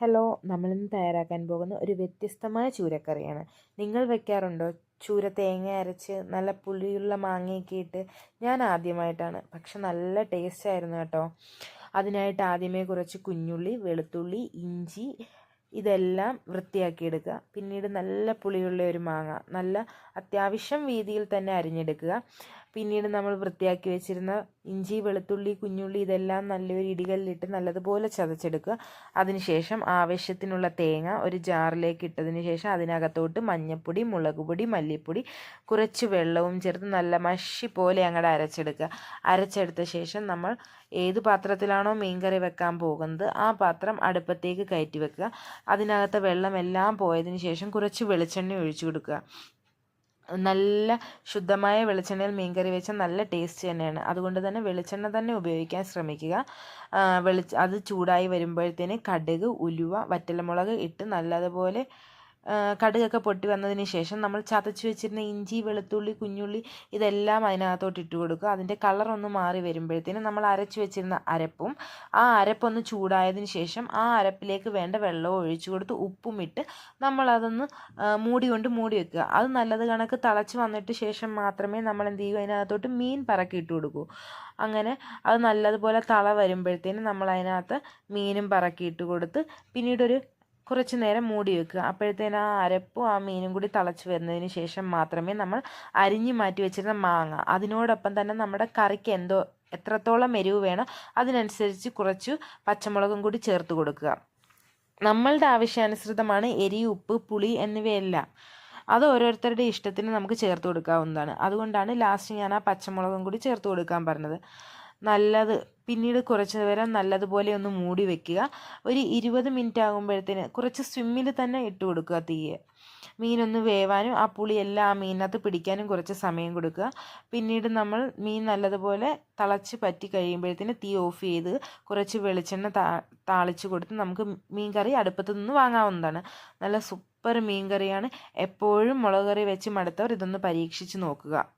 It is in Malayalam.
ഹലോ നമ്മളിന്ന് തയ്യാറാക്കാൻ പോകുന്ന ഒരു വ്യത്യസ്തമായ ചൂരക്കറിയാണ്. നിങ്ങൾ വെക്കാറുണ്ടോ? ചൂര തേങ്ങ അരച്ച് നല്ല പുളിയുള്ള മാങ്ങയൊക്കെ ഇട്ട് ഞാൻ ആദ്യമായിട്ടാണ്. പക്ഷെ നല്ല ടേസ്റ്റ് ആയിരുന്നു കേട്ടോ. അതിനായിട്ട് ആദ്യമേ കുറച്ച് കുഞ്ഞുള്ളി വെളുത്തുള്ളി ഇഞ്ചി ഇതെല്ലാം വൃത്തിയാക്കിയെടുക്കുക പിന്നീട് നല്ല പുളിയുള്ള ഒരു മാങ്ങ നല്ല അത്യാവശ്യം വീതിയിൽ തന്നെ അരിഞ്ഞെടുക്കുക. പിന്നീട് നമ്മൾ വൃത്തിയാക്കി വെച്ചിരുന്ന ഇഞ്ചി വെളുത്തുള്ളി കുഞ്ഞുള്ളി ഇതെല്ലാം നല്ലൊരു ഇടികളിലിട്ട് നല്ലതുപോലെ ചതച്ചെടുക്കുക. അതിനുശേഷം ആവശ്യത്തിനുള്ള തേങ്ങ ഒരു ജാറിലേക്ക് ഇട്ടതിന് ശേഷം അതിനകത്തോട്ട് മഞ്ഞൾപ്പൊടി മുളക് പൊടി മല്ലിപ്പൊടി കുറച്ച് വെള്ളവും ചേർത്ത് നല്ല മഷി പോലെ അങ്ങോട്ട് അരച്ചെടുക്കുക. അരച്ചെടുത്ത ശേഷം നമ്മൾ ഏത് പാത്രത്തിലാണോ മീൻകറി വെക്കാൻ പോകുന്നത് ആ പാത്രം അടുപ്പത്തേക്ക് കയറ്റി വെക്കുക. അതിനകത്തെ വെള്ളമെല്ലാം പോയതിന് ശേഷം കുറച്ച് വെളിച്ചെണ്ണ ഒഴിച്ചു കൊടുക്കുക. നല്ല ശുദ്ധമായ വെളിച്ചെണ്ണയിൽ മീൻകറി വെച്ചാൽ നല്ല ടേസ്റ്റ് തന്നെയാണ്. അതുകൊണ്ട് തന്നെ വെളിച്ചെണ്ണ തന്നെ ഉപയോഗിക്കാൻ ശ്രമിക്കുക. വെളിച്ച അത് ചൂടായി വരുമ്പോഴത്തേന് കടുക് ഉലുവ വറ്റൽമുളക് ഇട്ട് നല്ലതുപോലെ കടുകൊക്കെ പൊട്ടി വന്നതിന് ശേഷം നമ്മൾ ചതച്ച് വെച്ചിരുന്ന ഇഞ്ചി വെളുത്തുള്ളി കുഞ്ഞുള്ളി ഇതെല്ലാം അതിനകത്തോട്ട് ഇട്ട് കൊടുക്കുക. അതിന്റെ കളറൊന്ന് മാറി വരുമ്പോഴത്തേനും നമ്മൾ അരച്ച് വെച്ചിരുന്ന അരപ്പും ആ അരപ്പൊന്ന് ചൂടായതിന് ശേഷം ആ അരപ്പിലേക്ക് വേണ്ട വെള്ളവും ഒഴിച്ചു കൊടുത്ത് ഉപ്പും ഇട്ട് നമ്മളതൊന്ന് മൂടി കൊണ്ട് മൂടി വെക്കുക. അത് നല്ലത് കണക്ക് തിളച്ച് വന്നിട്ട് ശേഷം മാത്രമേ നമ്മൾ എന്ത് ചെയ്യുക? അതിനകത്തോട്ട് മീൻ പറക്കി ഇട്ട് കൊടുക്കൂ. അങ്ങനെ അത് നല്ലതുപോലെ തള വരുമ്പോഴത്തേനും നമ്മൾ അതിനകത്ത് മീനും പറക്കി ഇട്ട് കൊടുത്ത് പിന്നീടൊരു കുറച്ച് നേരം മൂടി വെക്കുക. അപ്പോഴത്തേനും ആ അരപ്പും ആ മീനും കൂടി തിളച്ച് വരുന്നതിന് ശേഷം മാത്രമേ നമ്മൾ അരിഞ്ഞു മാറ്റി വെച്ചിരുന്ന മാങ്ങ അതിനോടൊപ്പം തന്നെ നമ്മുടെ കറിക്ക് എന്തോ എത്രത്തോളം എരിവ് വേണം അതിനനുസരിച്ച് കുറച്ച് പച്ചമുളകും കൂടി ചേർത്ത് കൊടുക്കുക. നമ്മളുടെ ആവശ്യാനുസൃതമാണ് എരി ഉപ്പ് പുളി എന്നിവയെല്ലാം. അത് ഓരോരുത്തരുടെ ഇഷ്ടത്തിന് നമുക്ക് ചേർത്ത് കൊടുക്കാവുന്നതാണ്. അതുകൊണ്ടാണ് ലാസ്റ്റ് ഞാൻ ആ പച്ചമുളകും കൂടി ചേർത്ത് കൊടുക്കാൻ പറഞ്ഞത്. നല്ലത് പിന്നീട് കുറച്ച് നേരം നല്ലതുപോലെ ഒന്ന് മൂടി വെക്കുക. ഒരു ഇരുപത് മിനിറ്റ് ആകുമ്പോഴത്തേന് കുറച്ച് സ്വിമ്മിൽ തന്നെ ഇട്ട് കൊടുക്കുക തീയെ. മീനൊന്ന് വേവാനും ആ പുളിയെല്ലാം ആ മീനിനകത്ത് പിടിക്കാനും കുറച്ച് സമയം കൊടുക്കുക. പിന്നീട് നമ്മൾ മീൻ നല്ലതുപോലെ തിളച്ച് പറ്റി കഴിയുമ്പോഴത്തേന് തീ ഓഫ് ചെയ്ത് കുറച്ച് വെളിച്ചെണ്ണ താ താളിച്ച് കൊടുത്ത് നമുക്ക് മീൻ കറി അടുപ്പത്ത് നിന്ന് വാങ്ങാവുന്നതാണ്. നല്ല സൂപ്പർ മീൻ കറിയാണ്. എപ്പോഴും മുളക് കറി വെച്ച് മടുത്തവർ ഇതൊന്ന് പരീക്ഷിച്ച് നോക്കുക.